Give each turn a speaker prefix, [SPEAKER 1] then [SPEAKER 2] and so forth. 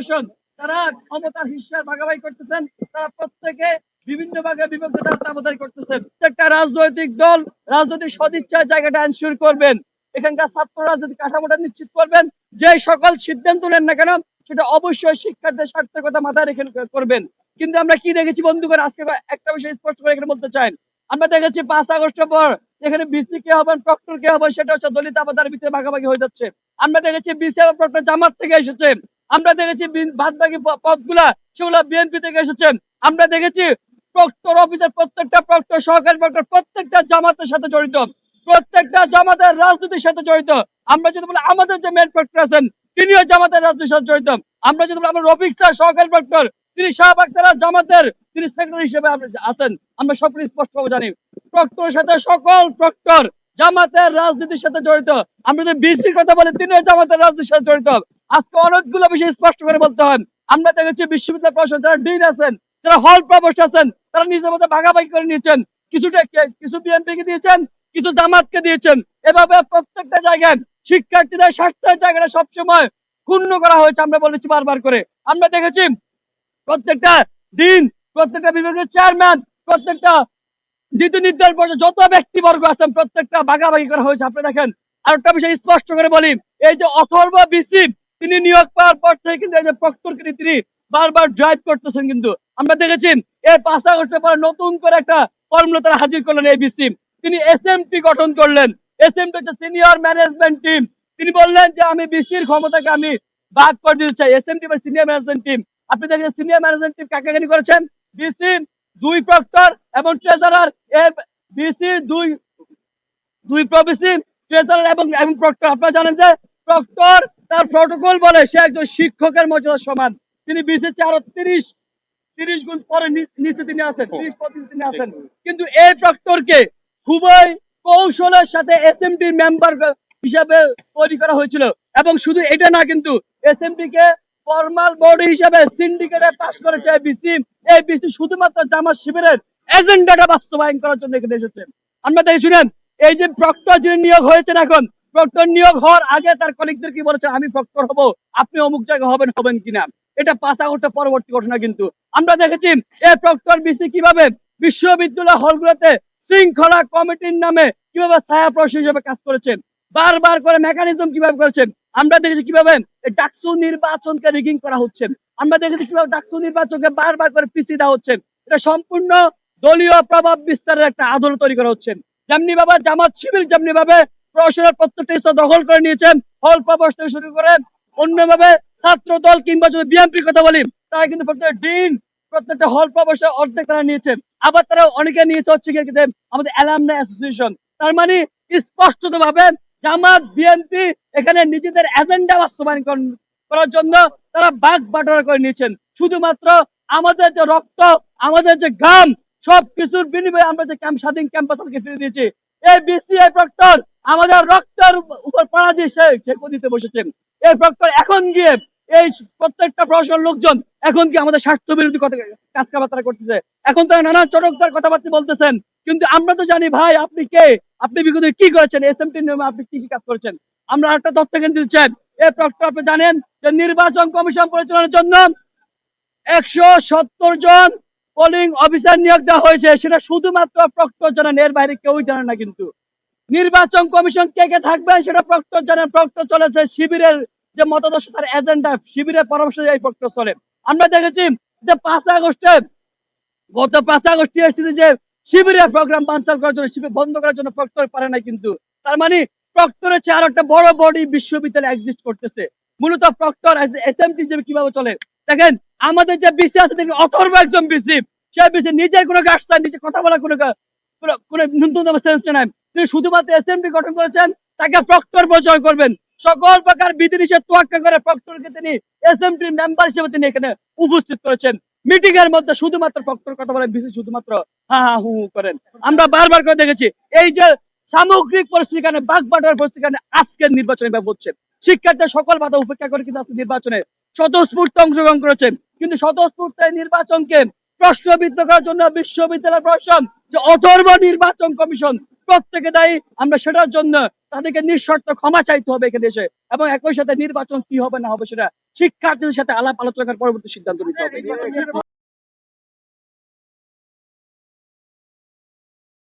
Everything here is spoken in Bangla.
[SPEAKER 1] প্রশাসন তারা ক্ষমতার হিসাব ভাগাভাগি করতেছেন, তারা প্রত্যেকে বিভিন্ন ভাগে বিভক্ত তারা করতেছেন। প্রত্যেকটা রাজনৈতিক দল রাজনৈতিক সদিচ্ছার জায়গাটা এনশিওর করবেন। এখানকার ছাত্র রাজনৈতিক কাঠামোটা নিশ্চিত করবেন, যে সকল সিদ্ধান্ত নেন না কেন, সেটা অবশ্যই শিক্ষার্থীর স্বার্থের কথা মাথায় রেখে করবেন। কিন্তু আমরা কি দেখেছি বন্ধুগণ? আজকে একটা বিষয় স্পষ্ট করে এখানে বলতে চাই। আমরা দেখেছি পাঁচ আগস্টের পর এখানে বিসি কে হবেন, প্রক্টর কে হবেন, সেটা হচ্ছে দলিত আবাদার ভিতরে ভাগাভাগি হয়ে যাচ্ছে। আমরা দেখেছি বিসি এবং প্রক্টর জামাত থেকে এসেছে। আমরা দেখেছি বাদ বাকি পদগুলা, সেগুলো বিএনপি থেকে এসেছে আমরা দেখেছি প্রক্টর অফিসের প্রত্যেকটা প্রক্টর, সহকারী প্রক্টর প্রত্যেকটা জামাতের সাথে জড়িত। প্রত্যেকটা জামাতের রাজনীতির সাথে জড়িত। আমরা যদি বলি আমাদের যে মেন প্রক্টর আছেন, তিনিও জামাতের রাজনীতির সাথে জড়িত। আমরা যদি বলি আমরা রফিক স্যার, সহকারী প্রক্টর, তিনি শাহ আক্তার জামাতের, তিনি সেক্রেটারি হিসেবে আছেন, আমরা সকলে স্পষ্টভাবে জানি। প্রক্টরের সাথে সকল প্রক্টর জামাতের রাজনীতির সাথে জড়িত। আমরা যদি বিসির কথা বলি, তিনিও জামাতের রাজনীতির সাথে জড়িত। আজকে অনেকগুলো বিষয় স্পষ্ট করে বলতে হয়। আমরা দেখেছি বিশ্ববিদ্যালয় প্রশাসন, যারা ডিন আছেন, যারা হল প্রভোস্ট আছেন, তারা নিজের মধ্যে ভাগাভাগি করে নিয়েছেন। কিছুটা কিছু বিএনপি কে দিয়েছেন, কিছু জামাতকে দিয়েছেন। এভাবে প্রত্যেকটা জায়গায় শিক্ষার্থীদের স্বার্থের জায়গাটা সবসময় ক্ষুণ্ণ করা হয়েছে আমরা বলেছি বারবার করে। আমরা দেখেছি প্রত্যেকটা দিন প্রত্যেকটা বিভাগের চেয়ারম্যান, প্রত্যেকটা নীতি নির্ধারণ পর্যন্ত যত ব্যক্তিবর্গ আছেন, প্রত্যেকটা ভাগাভাগি করা হয়েছে। আপনি দেখেন আর একটা বিষয় স্পষ্ট করে বলি, এই যে অথর্ব বিসি তিনি নিয়োগ পাওয়ার পর থেকে কিন্তু এই যে প্রক্টরকে তিনি বারবার ড্রাইভ করতেছেন কিন্তু। আমরা দেখেছি এই পাঁচ আগস্টের পরে নতুন করে একটা ফর্মুলা তারা হাজির করলেন এই বিসি তিনি এসএমপি গঠন করলেন। এসএমপি হচ্ছে সিনিয়র ম্যানেজমেন্ট টিম তিনি বললেন যে, আমি বিসির ক্ষমতাকে আমি ভাগ করে দিতে চাই। এসএমটি বা সিনিয়র ম্যানেজমেন্ট টিম আপনি দেখেন সিনিয়র ম্যানেজমেন্ট টিম কাকে কাকে করেছেন? বিসি দুই প্রক্টর এবং ট্রেজারার বিসি দুই দুই প্রভিসি ট্রেজারার এবং এবং প্রক্টর। আপনারা জানেন যে প্রক্টর তার প্রটোকল বলে সে একজন শিক্ষকের মর্যাদা সমান। তিনি বিসি চার তিরিশ তিরিশ গুণ পরে নিচে তিনি আছেন, তিরিশ পঁচিশ তিনি আছেন। কিন্তু এই প্রক্টরকে খুবই কৌশলের সাথে এসএমপির মেম্বার হিসাবে তৈরি করা হয়েছিল। এবং শুধু এটা না, কিন্তু এসএমপি কে ফর্মাল বডি হিসাবে সিন্ডিকেটে পাস করেছে বিসি এই বিসি শুধুমাত্র জামাত শিবিরের এজেন্ডাটা বাস্তবায়ন করার জন্য এখানে এসেছে। আমরা দেখে শুনেন, এই যে প্রক্টর যিনি নিয়োগ হয়েছেন এখন প্রক্টর নিয়োগ হওয়ার আগে তার কলিগদের কি বলেছে? আমি প্রক্টর হব। আপনি অমুক জায়গায় হবেন হবেন কিনা? এটা পাঁচ আগস্টের পরবর্তী ঘটনা কিন্তু। আমরা দেখেছি, এই প্রক্টর বিসি কীভাবে বিশ্ববিদ্যালয় হলগুলোতে শৃঙ্খলা কমিটির নামে কীভাবে ছায়া প্রশ্ন হিসেবে কাজ করেছেন বারবার করে মেকানিজম কীভাবে করেছেন আমরা দেখেছি কীভাবে ডাকসু নির্বাচনকে রিগিং করা হচ্ছে। আমরা দেখেছি কীভাবে ডাকসু নির্বাচনকে বারবার করে পিছিয়ে দেওয়া হচ্ছে। এটা সম্পূর্ণ দলীয় প্রভাব বিস্তারের একটা আদল তৈরি করা হচ্ছে। যেমনি ভাবে জামাত শিবির যেমনি ভাবে প্রশাসনের প্রত্যেকটা স্তর দখল করে নিয়েছেন। হল প্রবেশ থেকে শুরু করে অন্যভাবে ছাত্র দল কিংবা যদি বিএনপির কথা বলি, তারা কিন্তু প্রত্যেক দিন প্রত্যেকটা হল প্রবেশে অর্ধেক তারা নিয়েছেন। আবার তারা অনেকে নিয়েছে হচ্ছে কি আমাদের অ্যালামনা অ্যাসোসিয়েশন তার মানে স্পষ্টত ভাবে জামাত, বিএনপি এখানে নিজেদের এজেন্ডা বাস্তবায়ন করার জন্য তারা বাঘ বাটোয়ারা করে নিয়েছেন। শুধুমাত্র আমাদের যে রক্ত, আমাদের যে গ্রাম সব কিছুর বিনিময়ে আমরা যে ক্যাম্প স্বাধীন ক্যাম্পাস ফিরে দিয়েছি। এই বিসিআই প্রক্টর আমাদের রক্তের উপর পাড়া দিয়ে সে দিতে বসেছেন। এই প্রক্টর এখন গিয়ে এই প্রত্যেকটা প্রশাসন লোকজন এখন কি আমাদের স্বার্থ বিরোধী কথা কাজ কারবার করতেছে? এখন তারা নানা চটকদার কথাবার্তা বলতেছেন। কিন্তু আমরা তো জানি, ভাই, আপনি কে? আপনি বিগত কি করেছেন? এস এসএমটি নিয়মে আপনি কি কি কাজ করেছেন? আমরা একটা তথ্য কেন্দ্র চাই। এই প্রক্টর আপনি জানেন যে নির্বাচন কমিশন পরিচালনার জন্য একশো সত্তর জন পোলিং অফিসার নিয়োগ দেওয়া হয়েছে। সেটা শুধুমাত্র প্রক্টর জানেন এর বাইরে কেউই জানে না কিন্তু। নির্বাচন কমিশন কে কে থাকবে সেটা প্রক্টর জানেন, প্রক্টর চলেছে শিবিরের যে মতাদর্শ, তার এজেন্ডা শিবিরের পরামর্শ এই প্রক্টর চলে। আমরা দেখেছি যে পাঁচ আগস্টে, গত পাঁচ আগস্ট টিএসসিতে যে শিবিরের প্রোগ্রাম বানচাল করার জন্য, শিবির বন্ধ করার জন্য প্রক্টর পারে না কিন্তু। তার মানে প্রক্টরের চেয়ে আরও একটা বড় বডি বিশ্ববিদ্যালয় এক্সিস্ট করতেছে। মূলত প্রক্টর এসএমটি হিসেবে কীভাবে চলে? দেখেন, আমাদের যে বিসি আছে, দেখেন, অথর্ব একজন বিসি সে বিসি নিজের কোনো গাছটা নিজে কথা বলা কোনো গা- কোনো কোনো ন্যূনতম সেন্স নাই। তিনি শুধুমাত্র এসএমপি গঠন করেছেন, তাকে প্রক্টর পরিচয় করবেন। সকল প্রকার বিধিনিষেধ তোয়াক্কা করে প্রক্টরকে তিনি এসএমপি মেম্বার হিসেবে তিনি এখানে উপস্থিত করেছেন। মিটিং এর মধ্যে শুধুমাত্র প্রক্টর কথা বলে বিসি শুধুমাত্র হা হা হু হু করেন। আমরা বারবার করে দেখেছি, এই যে সামগ্রিক পরিস্থিতি কারণে বাঘ বাটার পরিস্থিতি কারণে আজকের নির্বাচনে ব্যাপক হচ্ছে। শিক্ষার্থীরা সকল বাধা উপেক্ষা করে কিন্তু আজকে নির্বাচনে স্বতঃস্ফূর্ত অংশগ্রহণ করেছেন কিন্তু স্বতঃস্ফূর্ত এই নির্বাচনকে প্রশ্নবিদ্ধ করার জন্য বিশ্ববিদ্যালয় প্রশাসন, যে অথর্ব নির্বাচন কমিশন প্রত্যেকে দায়ী, আমরা সেটার জন্য তাদেরকে নিঃশর্ত ক্ষমা চাইতে হবে এখানে এসে। এবং একই সাথে নির্বাচন কি হবে না হবে সেটা শিক্ষার্থীদের সাথে আলাপ আলোচনার পরবর্তী সিদ্ধান্ত নিতে হবে।